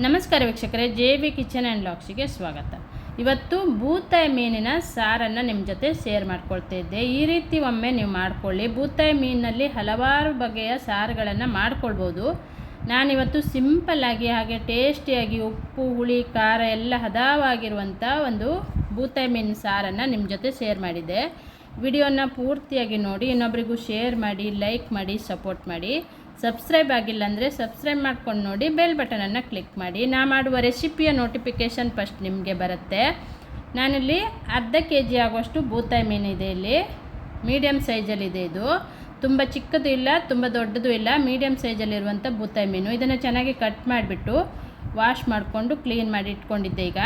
ನಮಸ್ಕಾರ ವೀಕ್ಷಕರೇ, J B kitchen and ಲಾಕ್ಸಿಗೆ ಸ್ವಾಗತ. ಇವತ್ತು ಬೂತಾಯಿ ಮೀನಿನ ಸಾರನ್ನು ನಿಮ್ಮ ಜೊತೆ ಶೇರ್ ಮಾಡ್ಕೊಳ್ತಿದ್ದೆ ಈ ರೀತಿ ಒಮ್ಮೆ ನೀವು ಮಾಡ್ಕೊಳ್ಳಿ. ಬೂತಾಯಿ ಮೀನಿನಲ್ಲಿ ಹಲವಾರು ಬಗೆಯ ಸಾರುಗಳನ್ನು ಮಾಡ್ಕೊಳ್ಬೋದು. ನಾನಿವತ್ತು ಸಿಂಪಲ್ಲಾಗಿ ಹಾಗೆ ಟೇಸ್ಟಿಯಾಗಿ ಉಪ್ಪು, ಹುಳಿ, ಖಾರ ಎಲ್ಲ ಹದವಾಗಿರುವಂಥ ಒಂದು ಬೂತಾಯಿ ಮೀನಿನ ಸಾರನ್ನು ನಿಮ್ಮ ಜೊತೆ ಶೇರ್ ಮಾಡಿದ್ದೆ. ವಿಡಿಯೋನ ಪೂರ್ತಿಯಾಗಿ ನೋಡಿ, ಇನ್ನೊಬ್ರಿಗೂ ಶೇರ್ ಮಾಡಿ, ಲೈಕ್ ಮಾಡಿ, ಸಪೋರ್ಟ್ ಮಾಡಿ. ಸಬ್ಸ್ಕ್ರೈಬ್ ಆಗಿಲ್ಲ ಅಂದರೆ ಸಬ್ಸ್ಕ್ರೈಬ್ ಮಾಡ್ಕೊಂಡು ನೋಡಿ ಬೆಲ್ ಬಟನನ್ನು ಕ್ಲಿಕ್ ಮಾಡಿ. ನಾ ಮಾಡುವ ರೆಸಿಪಿಯ ನೋಟಿಫಿಕೇಷನ್ ಫಸ್ಟ್ ನಿಮಗೆ ಬರುತ್ತೆ. ನಾನಿಲ್ಲಿ ಅರ್ಧ ಕೆ ಜಿ ಆಗುವಷ್ಟು ಬೂತಾಯಿ ಇದೆ ಇಲ್ಲಿ. ಮೀಡಿಯಮ್ ಸೈಜಲ್ಲಿದೆ ಇದು ತುಂಬ ಚಿಕ್ಕದು ಇಲ್ಲ, ತುಂಬ ದೊಡ್ಡದು ಇಲ್ಲ. ಮೀಡಿಯಮ್ ಸೈಜಲ್ಲಿರುವಂಥ ಬೂತಾಯಿ ಮೀನು. ಇದನ್ನು ಚೆನ್ನಾಗಿ ಕಟ್ ಮಾಡಿಬಿಟ್ಟು ವಾಶ್ ಮಾಡಿಕೊಂಡು ಕ್ಲೀನ್ ಮಾಡಿ ಇಟ್ಕೊಂಡಿದ್ದೆ ಈಗ.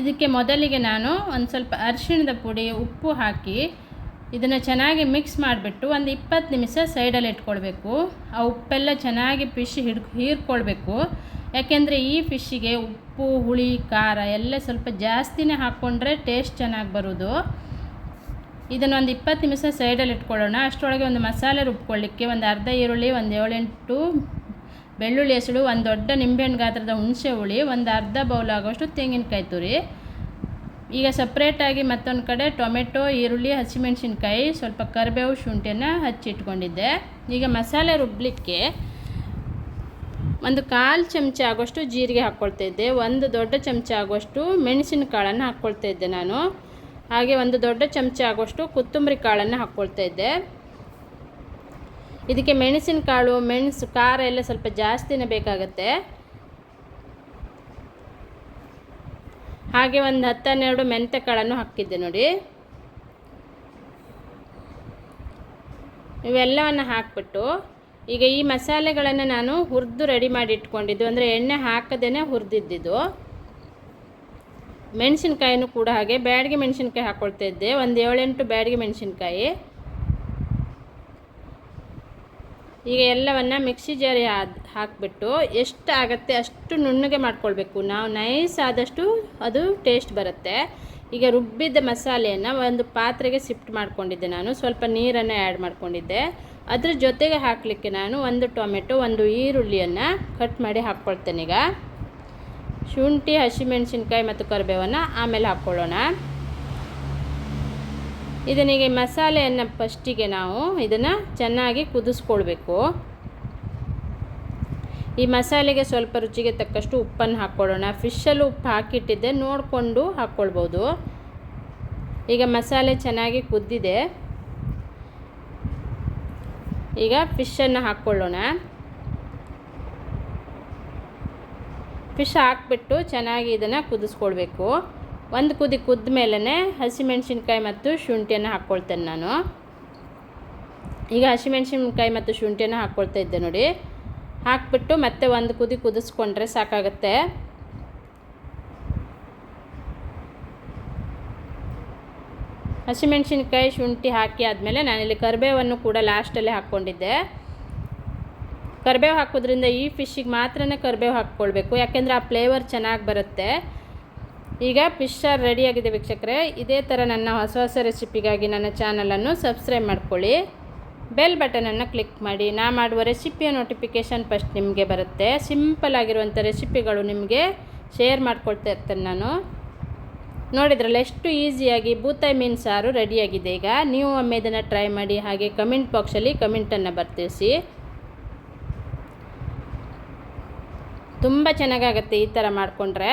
ಇದಕ್ಕೆ ಮೊದಲಿಗೆ ನಾನು ಒಂದು ಸ್ವಲ್ಪ ಅರಿಶಿಣದ ಪುಡಿ, ಉಪ್ಪು ಹಾಕಿ ಇದನ್ನು ಚೆನ್ನಾಗಿ ಮಿಕ್ಸ್ ಮಾಡಿಬಿಟ್ಟು ಒಂದು ಇಪ್ಪತ್ತು ನಿಮಿಷ ಸೈಡಲ್ಲಿ ಇಟ್ಕೊಳ್ಬೇಕು. ಆ ಉಪ್ಪೆಲ್ಲ ಚೆನ್ನಾಗಿ ಫಿಶ್ ಹಿಡ್, ಹೀರ್ಕೊಳ್ಬೇಕು. ಯಾಕೆಂದರೆ ಈ ಫಿಶ್ಶಿಗೆ ಉಪ್ಪು, ಹುಳಿ, ಖಾರ ಎಲ್ಲ ಸ್ವಲ್ಪ ಜಾಸ್ತಿನೇ ಹಾಕ್ಕೊಂಡ್ರೆ ಟೇಸ್ಟ್ ಚೆನ್ನಾಗಿ ಬರೋದು. ಇದನ್ನು ಒಂದು ಇಪ್ಪತ್ತು ನಿಮಿಷ ಸೈಡಲ್ಲಿ ಇಟ್ಕೊಳ್ಳೋಣ. ಅಷ್ಟರೊಳಗೆ ಒಂದು ಮಸಾಲೆ ರುಬ್ಕೊಳ್ಳಿಕ್ಕೆ ಒಂದು ಅರ್ಧ ಈರುಳ್ಳಿ, ಒಂದು ಏಳೆಂಟು ಬೆಳ್ಳುಳ್ಳಿ ಹೆಸಳು ಒಂದು ದೊಡ್ಡ ನಿಂಬೆಹಣ್ಣು ಗಾತ್ರದ ಹುಣಸೆ ಹುಳಿ, ಒಂದು ಅರ್ಧ ಬೌಲ್ ಆಗೋಷ್ಟು ತೆಂಗಿನಕಾಯಿ ತುರಿ ಈಗ ಸಪ್ರೇಟಾಗಿ ಮತ್ತೊಂದು ಕಡೆ ಟೊಮೆಟೊ, ಈರುಳ್ಳಿ, ಹಸಿಮೆಣಸಿನ್ಕಾಯಿ, ಸ್ವಲ್ಪ ಕರಿಬೇವು ಶುಂಠಿಯನ್ನು ಹಚ್ಚಿಟ್ಕೊಂಡಿದ್ದೆ. ಈಗ ಮಸಾಲೆ ರುಬ್ಬಲಿಕ್ಕೆ ಒಂದು ಕಾಲು ಚಮಚ ಆಗೋಷ್ಟು ಜೀರಿಗೆ ಹಾಕ್ಕೊಳ್ತಾ ಇದ್ದೆ. ಒಂದು ದೊಡ್ಡ ಚಮಚ ಆಗುವಷ್ಟು ಮೆಣಸಿನ ಕಾಳನ್ನು ಹಾಕ್ಕೊಳ್ತಾ ಇದ್ದೆ ನಾನು. ಹಾಗೆ ಒಂದು ದೊಡ್ಡ ಚಮಚ ಆಗೋಷ್ಟು ಕೊತ್ತಂಬರಿ ಕಾಳನ್ನು ಹಾಕ್ಕೊಳ್ತಾ ಇದ್ದೆ. ಇದಕ್ಕೆ ಮೆಣಸಿನ ಕಾಳು ಮೆಣಸು, ಖಾರ ಎಲ್ಲ ಸ್ವಲ್ಪ ಜಾಸ್ತಿನೇ ಬೇಕಾಗುತ್ತೆ. ಹಾಗೆ ಒಂದು ಹತ್ತನ್ನೆರಡು ಮೆಂತ್ಯ ಕಾಳನ್ನು ಹಾಕಿದ್ದೆ ನೋಡಿ. ಇವೆಲ್ಲವನ್ನು ಹಾಕ್ಬಿಟ್ಟು ಈಗ ಈ ಮಸಾಲೆಗಳನ್ನು ನಾನು ಹುರಿದು ರೆಡಿ ಮಾಡಿ ಇಟ್ಕೊಂಡಿದ್ದು. ಅಂದರೆ ಎಣ್ಣೆ ಹಾಕದೇ ಹುರಿದಿದ್ದಿದ್ದು. ಮೆಣಸಿನ್ಕಾಯಿನೂ ಕೂಡ ಹಾಗೆ. ಬ್ಯಾಡಿಗೆ ಮೆಣಸಿನ್ಕಾಯಿ ಹಾಕ್ಕೊಳ್ತಾ ಇದ್ದೆ. ಒಂದು ಏಳೆಂಟು ಬ್ಯಾಡಿಗೆ ಮೆಣಸಿನ್ಕಾಯಿ. ಈಗ ಎಲ್ಲವನ್ನು ಮಿಕ್ಸಿ ಜಾರಿ ಹಾಕಿಬಿಟ್ಟು ಎಷ್ಟು ಆಗುತ್ತೆ ಅಷ್ಟು ನುಣ್ಣಗೆ ಮಾಡ್ಕೊಳ್ಬೇಕು. ನಾವು ನೈಸ್ ಆದಷ್ಟು ಅದು ಟೇಸ್ಟ್ ಬರುತ್ತೆ. ಈಗ ರುಬ್ಬಿದ್ದ ಮಸಾಲೆಯನ್ನು ಒಂದು ಪಾತ್ರೆಗೆ ಶಿಫ್ಟ್ ಮಾಡ್ಕೊಂಡಿದ್ದೆ ನಾನು. ಸ್ವಲ್ಪ ನೀರನ್ನು ಆ್ಯಡ್ ಮಾಡ್ಕೊಂಡಿದ್ದೆ. ಅದ್ರ ಜೊತೆಗೆ ಹಾಕಲಿಕ್ಕೆ ನಾನು ಒಂದು ಟೊಮೆಟೊ, ಒಂದು ಈರುಳ್ಳಿಯನ್ನು ಕಟ್ ಮಾಡಿ ಹಾಕ್ಕೊಳ್ತೇನೆ ಈಗ. ಶುಂಠಿ, ಹಸಿಮೆಣಸಿನ್ಕಾಯಿ ಮತ್ತು ಕರಿಬೇವನ್ನು ಆಮೇಲೆ ಹಾಕ್ಕೊಳ್ಳೋಣ. ಇದನಿಗೆ ಮಸಾಲೆಯನ್ನು ಫಸ್ಟಿಗೆ ನಾವು ಇದನ್ನು ಚೆನ್ನಾಗಿ ಕುದಿಸ್ಕೊಳ್ಬೇಕು ಈ ಮಸಾಲೆಗೆ ಸ್ವಲ್ಪ ರುಚಿಗೆ ತಕ್ಕಷ್ಟು ಉಪ್ಪನ್ನು ಹಾಕ್ಕೊಳ್ಳೋಣ. ಫಿಶಲ್ಲೂ ಉಪ್ಪು ಹಾಕಿಟ್ಟಿದ್ದೆ, ನೋಡಿಕೊಂಡು ಹಾಕ್ಕೊಳ್ಬೋದು. ಈಗ ಮಸಾಲೆ ಚೆನ್ನಾಗಿ ಕುದ್ದಿದೆ. ಈಗ ಫಿಶನ್ನು ಹಾಕ್ಕೊಳ್ಳೋಣ. ಫಿಶ್ ಹಾಕ್ಬಿಟ್ಟು ಚೆನ್ನಾಗಿ ಇದನ್ನು ಕುದಿಸ್ಕೊಳ್ಬೇಕು. ಒಂದು ಕುದಿ ಕುದ್ದ ಮೇಲೇ ಹಸಿಮೆಣ್ಸಿನ್ಕಾಯಿ ಮತ್ತು ಶುಂಠಿಯನ್ನು ಹಾಕ್ಕೊಳ್ತೇನೆ ನಾನು. ಈಗ ಹಸಿಮೆಣ್ಸಿನ್ಕಾಯಿ ಮತ್ತು ಶುಂಠಿಯನ್ನು ಹಾಕ್ಕೊಳ್ತಾ ಇದ್ದೆ ನೋಡಿ. ಹಾಕ್ಬಿಟ್ಟು ಮತ್ತೆ ಒಂದು ಕುದಿ ಕುದಿಸ್ಕೊಂಡ್ರೆ ಸಾಕಾಗುತ್ತೆ. ಹಸಿಮೆಣ್ಸಿನ್ಕಾಯಿ, ಶುಂಠಿ ಹಾಕಿ ಆದಮೇಲೆ ನಾನಿಲ್ಲಿ ಕರಿಬೇವನ್ನು ಕೂಡ ಲಾಸ್ಟಲ್ಲಿ ಹಾಕ್ಕೊಂಡಿದ್ದೆ. ಕರಿಬೇವು ಹಾಕೋದ್ರಿಂದ ಈ ಫಿಶ್ಶಿಗೆ ಮಾತ್ರ ಕರಿಬೇವು ಹಾಕ್ಕೊಳ್ಬೇಕು. ಯಾಕೆಂದರೆ ಆ ಫ್ಲೇವರ್ ಚೆನ್ನಾಗಿ ಬರುತ್ತೆ. ಈಗ ಫಿಶ್ ರೆಡಿಯಾಗಿದೆ ವೀಕ್ಷಕರೇ. ಇದೇ ಥರ ನನ್ನ ಹೊಸ ಹೊಸ ರೆಸಿಪಿಗಾಗಿ ನನ್ನ ಚಾನಲನ್ನು ಸಬ್ಸ್ಕ್ರೈಬ್ ಮಾಡ್ಕೊಳ್ಳಿ. ಬೆಲ್ ಬಟನನ್ನು ಕ್ಲಿಕ್ ಮಾಡಿ. ನಾ ಮಾಡುವ ರೆಸಿಪಿಯ ನೋಟಿಫಿಕೇಷನ್ ಫಸ್ಟ್ ನಿಮಗೆ ಬರುತ್ತೆ. ಸಿಂಪಲ್ ಆಗಿರುವಂಥ ರೆಸಿಪಿಗಳು ನಿಮಗೆ ಶೇರ್ ಮಾಡ್ಕೊಳ್ತಾ ಇರ್ತೇನೆ ನಾನು. ನೋಡಿದ್ರಲ್ಲ, ಎಷ್ಟು ಈಸಿಯಾಗಿ ಬೂತಾಯಿ ಮೀನು ಸಾರು ರೆಡಿಯಾಗಿದೆ ಈಗ ನೀವು ಒಮ್ಮೆ ಇದನ್ನು ಟ್ರೈ ಮಾಡಿ, ಹಾಗೆ ಕಮೆಂಟ್ ಬಾಕ್ಸಲ್ಲಿ ಕಮೆಂಟನ್ನು ಬರ್ತಿಸಿ ತುಂಬ ಚೆನ್ನಾಗಾಗತ್ತೆ ಈ ಥರ ಮಾಡಿಕೊಂಡ್ರೆ.